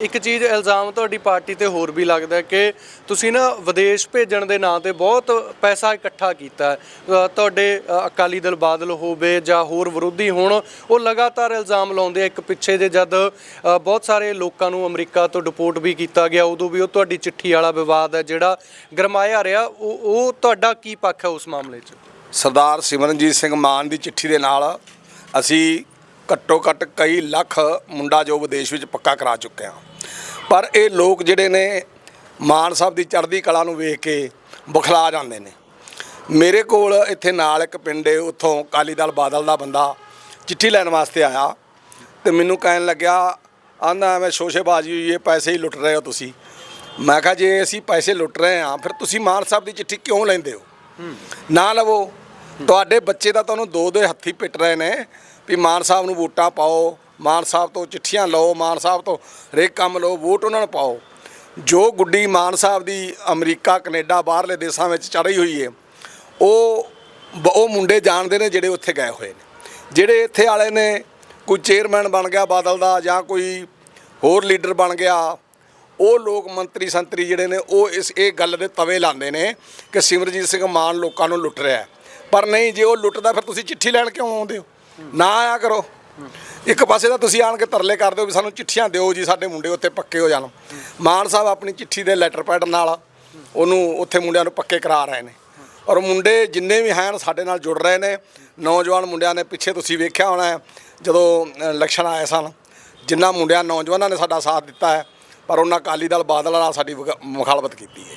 ਇੱਕ ਚੀਜ਼ ਇਲਜ਼ਾਮ ਤੁਹਾਡੀ ਪਾਰਟੀ ਤੇ ਹੋਰ ਵੀ ਲੱਗਦਾ ਕਿ ਤੁਸੀਂ ਨਾ ਵਿਦੇਸ਼ ਭੇਜਣ ਦੇ ਨਾਂ ਤੇ ਬਹੁਤ ਪੈਸਾ ਇਕੱਠਾ ਕੀਤਾ ਤੁਹਾਡੇ ਅਕਾਲੀ ਦਲ ਬਾਦਲ ਹੋਵੇ ਜਾਂ ਹੋਰ ਵਿਰੋਧੀ ਹੋਣ, ਉਹ ਲਗਾਤਾਰ ਇਲਜ਼ਾਮ ਲਾਉਂਦੇ ਆ ਇੱਕ ਪਿੱਛੇ ਜੇ ਜਦ ਬਹੁਤ ਸਾਰੇ ਲੋਕਾਂ ਨੂੰ ਅਮਰੀਕਾ ਤੋਂ ਡਿਪੋਰਟ ਵੀ ਕੀਤਾ ਗਿਆ, ਉਦੋਂ ਵੀ ਉਹ ਤੁਹਾਡੀ ਚਿੱਠੀ ਵਾਲਾ ਵਿਵਾਦ ਹੈ ਜਿਹੜਾ ਗਰਮਾਇਆ ਰਿਹਾ। ਉਹ ਉਹ ਤੁਹਾਡਾ ਕੀ ਪੱਖ ਹੈ ਉਸ ਮਾਮਲੇ 'ਚ? ਸਰਦਾਰ ਸਿਮਰਨਜੀਤ ਸਿੰਘ ਮਾਨ ਦੀ ਚਿੱਠੀ ਦੇ ਨਾਲ ਅਸੀਂ ਘੱਟੋ ਘੱਟ ਕਈ ਲੱਖ ਮੁੰਡਾ ਜੋ ਵਿਦੇਸ਼ ਵਿੱਚ ਪੱਕਾ ਕਰਾ ਚੁੱਕੇ ਹਾਂ। ਪਰ ਇਹ ਲੋਕ ਜਿਹੜੇ ਨੇ ਮਾਨ ਸਾਹਿਬ ਦੀ ਚੜ੍ਹਦੀ ਕਲਾ ਨੂੰ ਵੇਖ ਕੇ ਬੁਖਲਾ ਜਾਂਦੇ ਨੇ। ਮੇਰੇ ਕੋਲ ਇੱਥੇ ਨਾਲ ਇੱਕ ਪਿੰਡ ਹੈ ਉੱਥੋਂ ਅਕਾਲੀ ਦਲ ਬਾਦਲ ਦਾ ਬੰਦਾ ਚਿੱਠੀ ਲੈਣ ਵਾਸਤੇ ਆਇਆ ਤੇ ਮੈਨੂੰ ਕਹਿਣ ਲੱਗਿਆ ਆਂਦਾ ਐਵੇਂ ਸ਼ੋਸ਼ੇਬਾਜ਼ੀ ਹੋਈ ਹੈ ਪੈਸੇ ਹੀ ਲੁੱਟ ਰਹੇ ਹੋ ਤੁਸੀਂ। ਮੈਂ ਕਿਹਾ, ਜੇ ਅਸੀਂ ਪੈਸੇ ਲੁੱਟ ਰਹੇ ਹਾਂ, ਫਿਰ ਤੁਸੀਂ ਮਾਨ ਸਾਹਿਬ ਦੀ ਚਿੱਠੀ ਕਿਉਂ ਲੈਂਦੇ ਹੋ? ਨਾ ਲਵੋ, ਤੁਹਾਡੇ ਬੱਚੇ ਤਾਂ ਤੁਹਾਨੂੰ ਦੋ ਦੋ ਹੱਥੀ ਪਿੱਟ ਰਹੇ ਨੇ ਵੀ ਮਾਨ ਸਾਹਿਬ ਨੂੰ ਵੋਟਾਂ ਪਾਓ ਮਾਨ ਸਾਹਿਬ ਤੋਂ ਚਿੱਠੀਆਂ ਲਓ, ਮਾਨ ਸਾਹਿਬ ਤੋਂ ਹਰੇਕ ਕੰਮ ਲਓ, ਵੋਟ ਉਹਨਾਂ ਨੂੰ ਪਾਓ। ਜੋ ਗੁੱਡੀ ਮਾਨ ਸਾਹਿਬ ਦੀ ਅਮਰੀਕਾ, ਕੈਨੇਡਾ ਬਾਹਰਲੇ ਦੇਸ਼ਾਂ ਵਿੱਚ ਚੜ੍ਹੀ ਹੋਈ ਹੈ ਉਹ ਬ- ਉਹ ਮੁੰਡੇ ਜਾਣਦੇ ਨੇ ਜਿਹੜੇ ਉੱਥੇ ਗਏ ਹੋਏ ਨੇ। ਜਿਹੜੇ ਇੱਥੇ ਵਾਲੇ ਨੇ, ਕੋਈ ਚੇਅਰਮੈਨ ਬਣ ਗਿਆ ਬਾਦਲ ਦਾ ਜਾਂ ਕੋਈ ਹੋਰ ਲੀਡਰ ਬਣ ਗਿਆ, ਉਹ ਲੋਕ ਮੰਤਰੀ ਸੰਤਰੀ ਜਿਹੜੇ ਨੇ, ਉਹ ਇਸ, ਇਹ ਗੱਲ ਦੇ ਤਵੇ ਲਾਉਂਦੇ ਨੇ ਕਿ ਸਿਮਰਜੀਤ ਸਿੰਘ ਮਾਨ ਲੋਕਾਂ ਨੂੰ ਲੁੱਟ ਰਿਹਾ ਪਰ ਨਹੀਂ, ਜੇ ਉਹ ਲੁੱਟਦਾ, ਫਿਰ ਤੁਸੀਂ ਚਿੱਠੀ ਲੈਣ ਕਿਉਂ ਆਉਂਦੇ ਹੋ? ਨਾ ਆਇਆ ਕਰੋ। ਇੱਕ ਪਾਸੇ ਤਾਂ ਤੁਸੀਂ ਆਣ ਕੇ ਤਰਲੇ ਕਰਦੇ ਹੋ ਵੀ ਸਾਨੂੰ ਚਿੱਠੀਆਂ ਦਿਓ ਜੀ, ਸਾਡੇ ਮੁੰਡੇ ਉੱਥੇ ਪੱਕੇ ਹੋ ਜਾਣ। ਮਾਨ ਸਾਹਿਬ ਆਪਣੀ ਚਿੱਠੀ ਦੇ ਲੈਟਰ ਪੈਡ ਨਾਲ ਉਹਨੂੰ ਉੱਥੇ ਮੁੰਡਿਆਂ ਨੂੰ ਪੱਕੇ ਕਰਾ ਰਹੇ ਨੇ। ਔਰ ਮੁੰਡੇ ਜਿੰਨੇ ਵੀ ਹਨ ਸਾਡੇ ਨਾਲ ਜੁੜ ਰਹੇ ਨੇ। ਨੌਜਵਾਨ ਮੁੰਡਿਆਂ ਨੇ ਪਿੱਛੇ ਤੁਸੀਂ ਵੇਖਿਆ ਹੋਣਾ ਜਦੋਂ ਇਲੈਕਸ਼ਨ ਆਏ ਸਨ, ਜਿੰਨਾ ਮੁੰਡਿਆਂ ਨੌਜਵਾਨਾਂ ਨੇ ਸਾਡਾ ਸਾਥ ਦਿੱਤਾ ਹੈ, ਪਰ ਉਹਨਾਂ ਅਕਾਲੀ ਦਲ ਬਾਦਲ ਨਾਲ ਸਾਡੀ ਵਗ- ਮੁਖਾਲਫਤ ਕੀਤੀ ਹੈ।